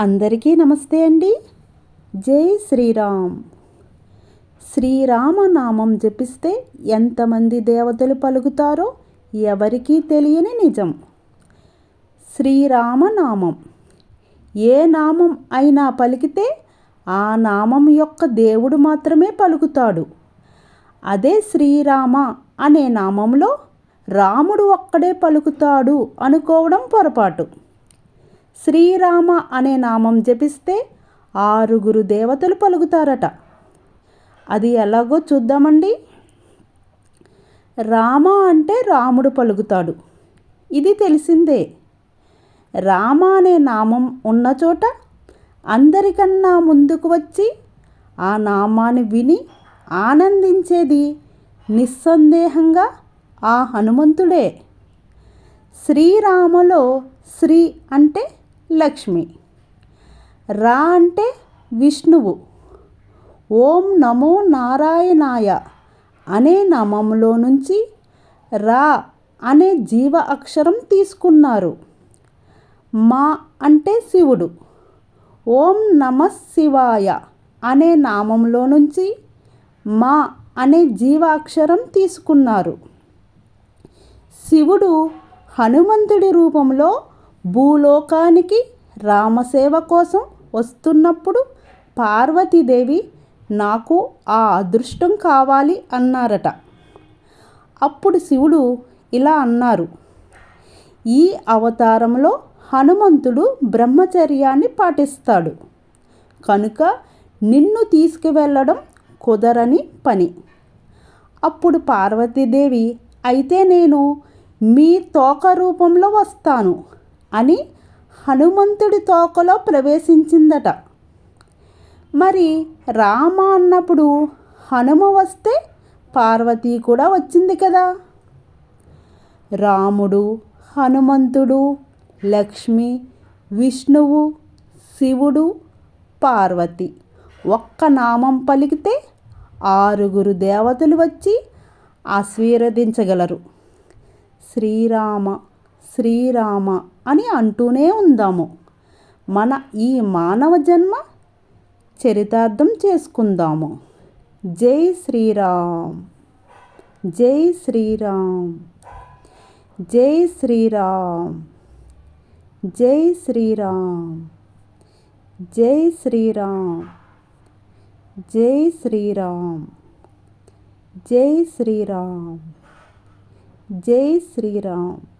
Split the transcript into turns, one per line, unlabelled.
అందరికీ నమస్తే అండి. జై శ్రీరామ్. శ్రీరామనామం జపిస్తే ఎంతమంది దేవతలు పలుకుతారో ఎవరికీ తెలియని నిజం. శ్రీరామనామం. ఏ నామం అయినా పలికితే ఆ నామం యొక్క దేవుడు మాత్రమే పలుకుతాడు. అదే శ్రీరామ అనే నామంలో రాముడు ఒక్కడే పలుకుతాడు అనుకోవడం పొరపాటు. శ్రీరామ అనే నామం జపిస్తే ఆరుగురు దేవతలు పలుకుతారట. అది ఎలాగో చూద్దామండి. రామ అంటే రాముడు పలుకుతాడు. ఇది తెలిసిందే. రామ అనే నామం ఉన్న చోట అందరికన్నా ముందుకు వచ్చి ఆ నామాన్ని విని ఆనందించేది నిస్సందేహంగా ఆ హనుమంతుడే. శ్రీరామలో శ్రీ అంటే లక్ష్మి. రా అంటే విష్ణువు. ఓం నమో నారాయణాయ అనే నామంలో నుంచి రా అనే జీవ అక్షరం తీసుకున్నారు. మా అంటే శివుడు. ఓం నమ శివాయ అనే నామంలో నుంచి మా అనే జీవాక్షరం తీసుకున్నారు. శివుడు హనుమంతుడి రూపంలో భూలోకానికి రామసేవ కోసం వస్తున్నప్పుడు పార్వతీదేవి నాకు ఆ అదృష్టం కావాలి అన్నారట. అప్పుడు శివుడు ఇలా అన్నారు ఈ అవతారంలో హనుమంతుడు బ్రహ్మచర్యాన్ని పాటిస్తాడు. కనుక నిన్ను తీసుకువెళ్ళడం కుదరని పని. అప్పుడు పార్వతీదేవి అయితే నేను మీ తోక రూపంలో వస్తాను. అని హనుమంతుడి తోకలో ప్రవేశించిందట. మరి రామ అన్నప్పుడు హనుమ వస్తే పార్వతి కూడా వచ్చింది కదా. రాముడు హనుమంతుడు లక్ష్మి విష్ణువు శివుడు పార్వతి ఒక్క నామం పలికితే ఆరుగురు దేవతలు వచ్చి ఆశీర్వదించగలరు. శ్రీరామ శ్రీరామ అని అంటూనే ఉందాము. మన ఈ మానవ జన్మ చరితార్థం చేసుకుందాము. జై శ్రీరామ్. జై శ్రీరామ్. జై శ్రీరామ్. జై శ్రీరామ్. జై శ్రీరామ్. జై శ్రీరామ్. జై శ్రీరామ్. జై శ్రీరామ్.